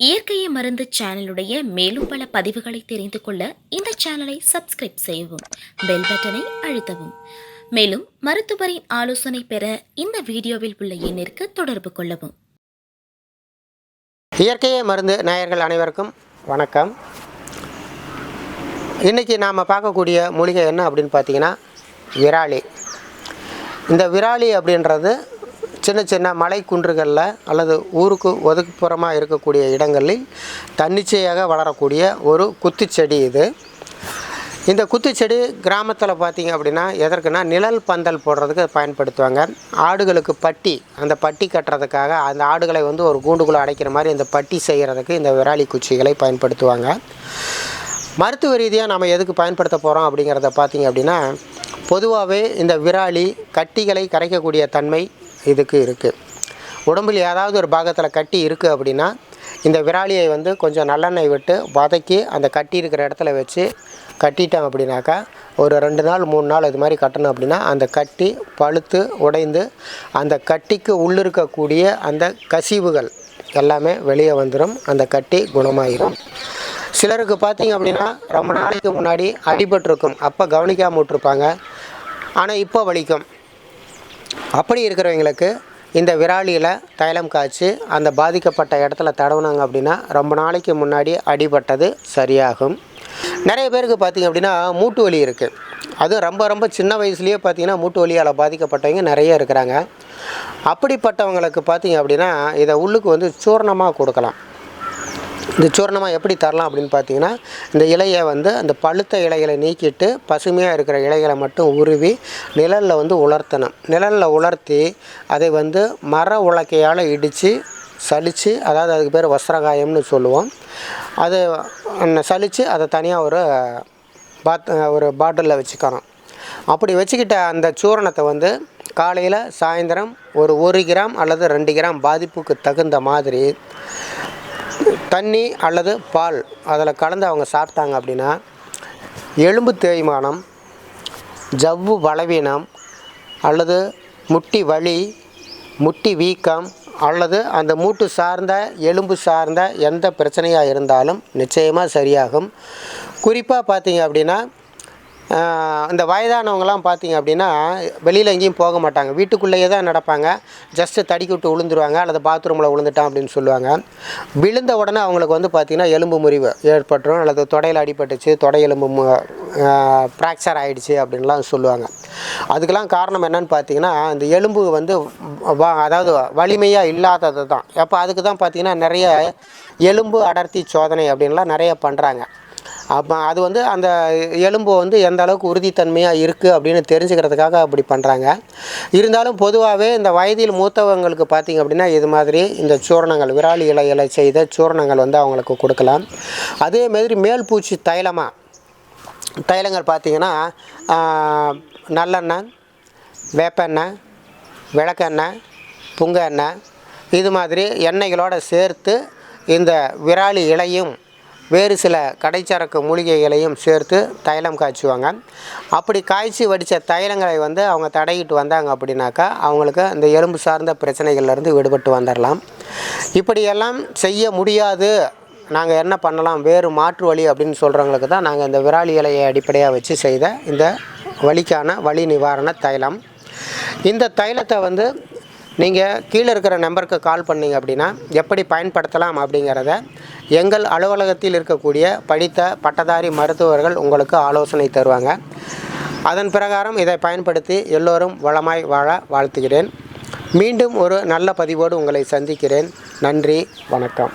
இயற்கையை மருந்து சேனலுடைய மேலும் பல பதிவுகளை தெரிந்து கொள்ள இந்த சேனலை சப்ஸ்கிரைப் செய்யவும் பெல் பட்டனை அழுத்தவும். மேலும் மருத்துவரின் ஆலோசனை பெற இந்த வீடியோவில் உள்ள எண்ணிற்கு தொடர்பு கொள்ளவும். இயற்கையை மருந்து நேயர்கள் அனைவருக்கும் வணக்கம். இன்றைக்கி நாம் பார்க்கக்கூடிய மூலிகை என்ன அப்படின்னு பார்த்தீங்கன்னா விராலி இந்த விராலி அப்படின்றது சின்ன சின்ன மலை குன்றுகளில் அல்லது ஊருக்கு ஒதுக்குப்புறமாக இருக்கக்கூடிய இடங்களில் தன்னிச்சையாக வளரக்கூடிய ஒரு குத்துச்செடி இது. இந்த குத்துச்செடி கிராமத்தில் பார்த்தீங்க அப்படின்னா எதற்குன்னா நிழல் பந்தல் போடுறதுக்கு பயன்படுத்துவாங்க. ஆடுகளுக்கு பட்டி அந்த பட்டி கட்டுறதுக்காக அந்த ஆடுகளை வந்து ஒரு கூண்டுக்குள்ளே அடைக்கிற மாதிரி இந்த பட்டி செய்கிறதுக்கு இந்த விராலி குச்சிகளை பயன்படுத்துவாங்க. மருத்துவ ரீதியாக நம்ம எதுக்கு பயன்படுத்த போகிறோம் அப்படிங்கிறத பார்த்தீங்க அப்படின்னா பொதுவாகவே இந்த விராலி கட்டிகளை கரைக்கக்கூடிய தன்மை இதுக்கு இருக்குது உடம்பில் ஏதாவது ஒரு பாகத்தில் கட்டி இருக்குது அப்படின்னா இந்த விராலியை வந்து கொஞ்சம் நல்லெண்ணெய் விட்டு வதக்கி அந்த கட்டி இருக்கிற இடத்துல வச்சு கட்டிட்டோம் அப்படின்னாக்கா ஒரு ரெண்டு நாள் மூணு நாள் இது மாதிரி கட்டணும் அப்படின்னா அந்த கட்டி பழுத்து உடைந்து அந்த கட்டிக்கு உள்ளிருக்கக்கூடிய அந்த கசிவுகள் எல்லாமே வெளியே வந்துடும் அந்த கட்டி குணமாயிரும். சிலருக்கு பார்த்தீங்க அப்படின்னா ரொம்ப நாளைக்கு முன்னாடி அடிபட்டிருக்கும். அப்போ கவனிக்காமல் விட்டுருப்பாங்க. ஆனால் இப்போ வலிக்கும். அப்படி இருக்கிறவங்களுக்கு இந்த விராலியில் தைலம் காய்ச்சி அந்த பாதிக்கப்பட்ட இடத்துல தடவுனாங்க அப்படின்னா ரொம்ப நாளைக்கு முன்னாடி அடிபட்டது சரியாகும். நிறைய பேருக்கு பார்த்திங்க அப்படின்னா மூட்டு வலி இருக்குது அதுவும் ரொம்ப ரொம்ப சின்ன வயசுலேயே பார்த்தீங்கன்னா மூட்டு வலியால் பாதிக்கப்பட்டவங்க நிறைய இருக்கிறாங்க. அப்படிப்பட்டவங்களுக்கு பார்த்தீங்க அப்படின்னா இதை உள்ளுக்கு வந்து சூர்ணமாக கொடுக்கலாம். இந்த சூரணமாக எப்படி தரலாம் அப்படின்னு பார்த்தீங்கன்னா இந்த இலையை வந்து அந்த பழுத்த இலைகளை நீக்கிட்டு பசுமையாக இருக்கிற இலைகளை மட்டும் உருவி நிழலில் வந்து உலர்த்தணும். நிழலில் உலர்த்தி அதை வந்து மர உலக்கையால் இடித்து சலித்து அதாவது அதுக்கு பேர் வஸ்திரகாயம்னு சொல்லுவோம். அது சலித்து அதை தனியாக ஒரு பாத் ஒரு பாட்டிலில் வச்சுக்கணும். அப்படி வச்சுக்கிட்ட அந்த சூரணத்தை வந்து காலையில் சாயந்தரம் ஒரு ஒரு கிராம் அல்லது ரெண்டு கிராம் பாதிப்புக்கு தகுந்த மாதிரி தண்ணி அல்லது பால் அதில் கலந்து அவங்க சாப்பிட்டாங்க அப்படின்னா எலும்பு தேய்மானம் ஜவ்வு பலவீனம் அல்லது முட்டி வலி முட்டி வீக்கம் அல்லது அந்த மூட்டு சார்ந்த எலும்பு சார்ந்த எந்த பிரச்சனையாக இருந்தாலும் நிச்சயமாக சரியாகும். குறிப்பாக பார்த்தீங்க அப்படின்னா இந்த வயதானவங்கலாம் பார்த்தீங்க அப்படின்னா வெளியில் எங்கேயும் போக மாட்டாங்க. வீட்டுக்குள்ளேயே தான் நடப்பாங்க. ஜஸ்ட்டு தடிக்கி விட்டு விழுந்துருவாங்க அல்லது பாத்ரூமில் விழுந்துட்டான் அப்படின்னு சொல்லுவாங்க. விழுந்த உடனே அவங்களுக்கு வந்து பார்த்திங்கன்னா எலும்பு முறிவு ஏற்பட்டுரும். அல்லது தொடையில் அடிபட்டுச்சு தொடை எலும்பு ஃப்ராக்சர் ஆகிடுச்சு அப்படின்லாம் சொல்லுவாங்க. அதுக்கெல்லாம் காரணம் என்னன்னு பார்த்தீங்கன்னா இந்த எலும்பு வந்து அதாவது வலிமையாக இல்லாதது தான். அப்போ அதுக்கு தான் பார்த்திங்கன்னா நிறைய எலும்பு அடர்த்தி சோதனை அப்படின்லாம் நிறைய பண்ணுறாங்க அப்போ அது வந்து அந்த எலும்பு வந்து எந்த அளவுக்கு உறுதித்தன்மையாக இருக்குது அப்படின்னு தெரிஞ்சுக்கிறதுக்காக அப்படி பண்ணுறாங்க இருந்தாலும் பொதுவாகவே இந்த வயதில் மூத்தவங்களுக்கு பார்த்திங்க அப்படின்னா இது மாதிரி இந்த சூரணங்கள் விராலி இலைகளை செய்த சூரணங்கள் வந்து அவங்களுக்கு கொடுக்கலாம். அதே மாதிரி மேல் பூச்சி தைலமாக தைலங்கள் பார்த்திங்கன்னா நல்லெண்ணெய் வேப்பெண்ணெய் விளக்கெண்ணெய் புங்க எண்ணெய் இது மாதிரி எண்ணெய்களோடு சேர்த்து இந்த விராலி இலையும் வேறு சில கடைச்சரக்கு மூலிகைகளையும் சேர்த்து தைலம் காய்ச்சுவாங்க. அப்படி காய்ச்சி வடித்த தைலங்களை வந்து அவங்க தடையிட்டு வந்தாங்க அப்படின்னாக்கா அவங்களுக்கு அந்த எலும்பு சார்ந்த பிரச்சனைகள்லேருந்து விடுபட்டு வந்துடலாம் இப்படியெல்லாம் செய்ய முடியாது. நாங்கள் என்ன பண்ணலாம்? வேறு மாற்று வழி அப்படின்னு சொல்கிறவங்களுக்கு தான் நாங்கள் இந்த விராலி இலையை அடிப்படையாக வச்சு செய்த இந்த வலிக்கான வலி நிவாரண தைலம். இந்த தைலத்தை வந்து நீங்கள் கீழே இருக்கிற நம்பருக்கு கால் பண்ணிங்க அப்படின்னா எப்படி பயன்படுத்தலாம் அப்படிங்கிறத எங்கள் அலுவலகத்தில் இருக்கக்கூடிய படித்த பட்டதாரி மருத்துவர்கள் உங்களுக்கு ஆலோசனை தருவாங்க. அதன் பிரகாரம் இதை பயன்படுத்தி எல்லோரும் வளமாய் வாழ வாழ்த்துகிறேன். மீண்டும் ஒரு நல்ல பதிவோடு உங்களை சந்திக்கிறேன். நன்றி வணக்கம்.